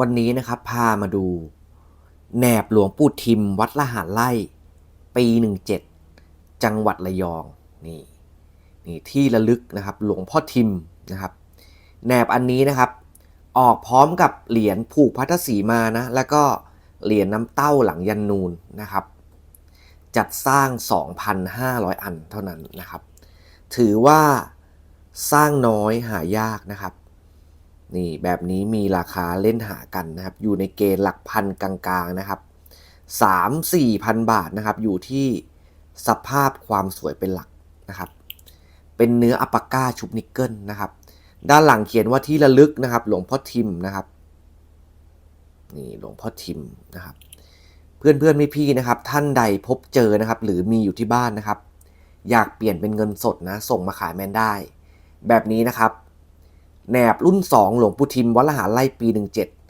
วันนี้นะครับพามาดูแหนบหลวงปู่ทิม วัดละหารไร่ปีหนึ่งเจ็ดจังหวัดระยองนี่นี่ที่ระลึกนะครับหลวงพ่อทิมนะครับแหนบอันนี้นะครับ ออกพร้อมกับเหรียญผูกพัทธสีมานะแล้วก็เหรียญน้ำเต้าหลังยันนูนนะครับ จัดสร้าง 2,500 อันเท่านั้นนะครับ ถือว่าสร้างน้อยหายากนะครับ นี่แบบนี้มีราคาเล่นหากันนะครับ อยู่ในเกณฑ์หลักพันกลางๆนะครับสามสี่พันบาทนะครับ อยู่ที่สภาพความสวยเป็นหลักนะครับ เป็นเนื้ออัปาก้าชุบนิกเกิลนะครับ ด้านหลังเขียนว่าที่ระลึกนะครับ หลวงพ่อทิมนะครับ นี่หลวงพ่อทิมนะครับ เพื่อนเพื่อนๆพี่ๆนะครับ ท่านใดพบเจอนะครับ หรือมีอยู่ที่บ้านนะครับ อยากเปลี่ยนเป็นเงินสดนะ ส่งมาขายแมนได้ แบบนี้นะครับ แหนบรุ่น 2 หลวงปู่ทิมวัดละหารไล่ปี 17